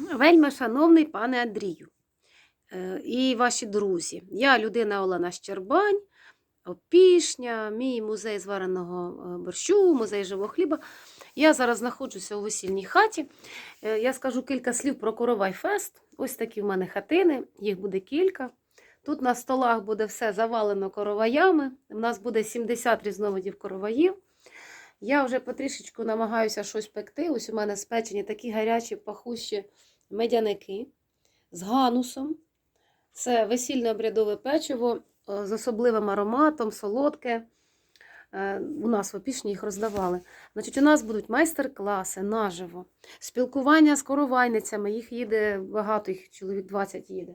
Вельми шановний пане Андрію е, і ваші друзі. Я людина Олена Щербань, Опішня, мій музей звареного е, борщу, музей живого хліба. Я зараз знаходжуся у весільній хаті. Е, Я скажу кілька слів про Коровай Фест. Ось такі в мене хатини, їх буде кілька. Тут на столах буде все завалено короваями. У нас буде 70 різновидів короваїв. Я вже потрішечку намагаюся щось пекти. Ось у мене спечені такі гарячі, пахущі медяники з ганусом. Це весільне обрядове печиво е, з особливим ароматом, солодке. Е, У нас в опішні їх роздавали. Значить, у нас будуть майстер-класи наживо, спілкування з коровайницями. Їх їде багато, їх чоловік 20 їде.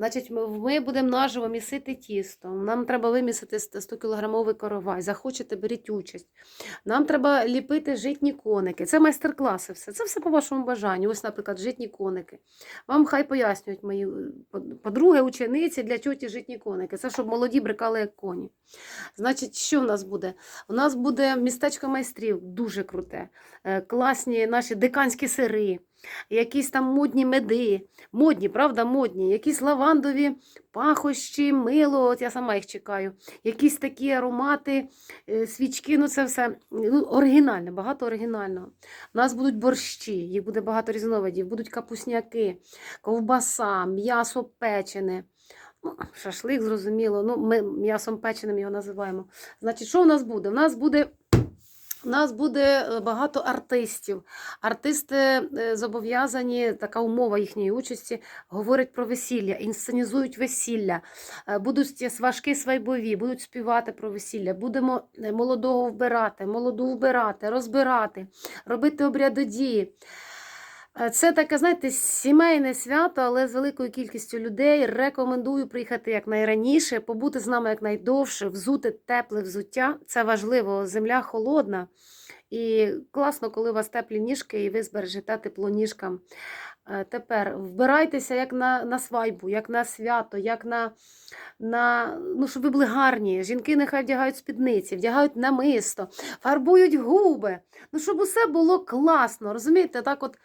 Значить, ми, будемо наживо місити тісто. Нам треба вимісити 100-кілограмовий коровай. Захочете, беріть участь. Нам треба ліпити житні коники. Це майстер-класи. все. Це все по вашому бажанню. Ось, наприклад, житні коники. Вам хай пояснюють мої подруги, учениці для тьоті житні коники. Це щоб молоді брикали як коні. Значить, що в нас буде? У нас буде містечко майстрів, дуже круте. Е, Класні наші диканські сири, якісь там модні меди, модні, правда, модні, якісь лавандові пахощі, мило, от я сама їх чекаю, якісь такі аромати, е, свічки, ну це все ну, оригінальне, багато оригінального. У нас будуть борщі, їх буде багато різновидів, будуть капусняки, ковбаса, м'ясо печене. Ну, шашлик, зрозуміло. Ну, ми м'ясом печеним його називаємо. Значить, що у нас буде? У нас буде. У нас буде е, багато артистів. Артисти е, зобов'язані, така умова їхньої участі, говорять про весілля, інсценізують весілля, е, будуть важкі свайбові, будуть співати про весілля, будемо молодого вбирати, молоду вбирати, розбирати, робити обрядодії. Е, Це таке, знаєте, сімейне свято, але з великою кількістю людей. Рекомендую приїхати якнайраніше, побути з нами якнайдовше, взути тепле взуття. Це важливо. Земля холодна. І класно, коли у вас теплі ніжки, і ви збережете тепло ніжкам. Е, Тепер вбирайтеся як на, на свадьбу, як на свято, як на, на ну, щоб ви були гарні. Жінки нехай вдягають спідниці, вдягають намисто, фарбують губи. Ну, щоб усе було класно. Розумієте, так от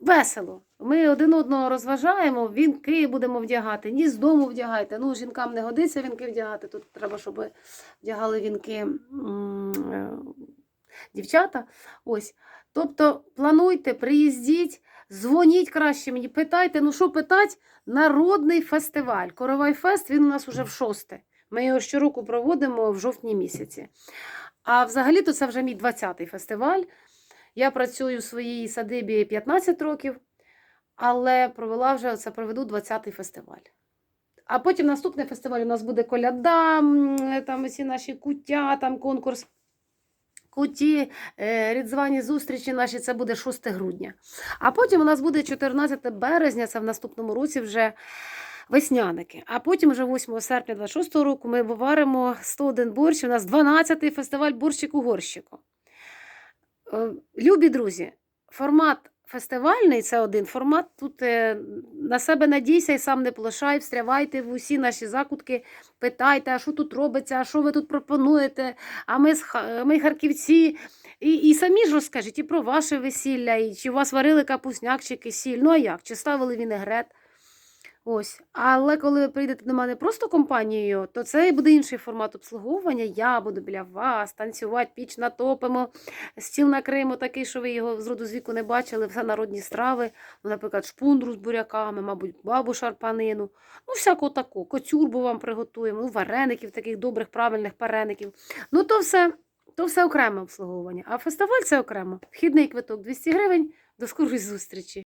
весело. Ми один одного розважаємо, вінки будемо вдягати, ні з дому вдягайте. Ну, жінкам не годиться вінки вдягати. Тут треба, щоб вдягали вінки е, дівчата. Ось. Тобто плануйте, приїздіть, дзвоніть краще мені, питайте, ну що питати? Народний фестиваль. Коровай фест, він у нас уже в шосте. Ми його щороку проводимо в жовтні місяці. А взагалі-то це вже мій 20-й фестиваль. Я працюю в своїй садибі 15 років, але провела вже це проведу 20-й фестиваль. А потім наступний фестиваль у нас буде коляда, там усі наші куття, там конкурс. Куті, е, рідзвані зустрічі наші, це буде 6 грудня. А потім у нас буде 14 березня, це в наступному році вже весняники. А потім вже 8 серпня 26 року ми виваримо 101 борщ. У нас 12-й фестиваль борщик у горщику. Е, Любі друзі, формат фестивальний це один формат. Тут е, на себе надійся і сам не плашай, встрявайте в усі наші закутки, питайте, а що тут робиться, а що ви тут пропонуєте, а ми, Ха- ми харківці. І, і самі ж розкажіть і про ваше весілля, і чи у вас варили капусняк чи кисіль, ну а як, чи ставили вінегрет. Ось. Але коли ви прийдете до мене просто компанією, то це буде інший формат обслуговування. Я буду біля вас танцювати, піч натопимо, стіл накриємо такий, що ви його з роду з віку не бачили, все народні страви, ну, наприклад, шпундру з буряками, мабуть, бабу шарпанину, ну, всяку таку, коцюрбу вам приготуємо, ну, вареників, таких добрих, правильних вареників. Ну, то все, то все окреме обслуговування. А фестиваль це окремо. Вхідний квиток 200 гривень. До скорої зустрічі!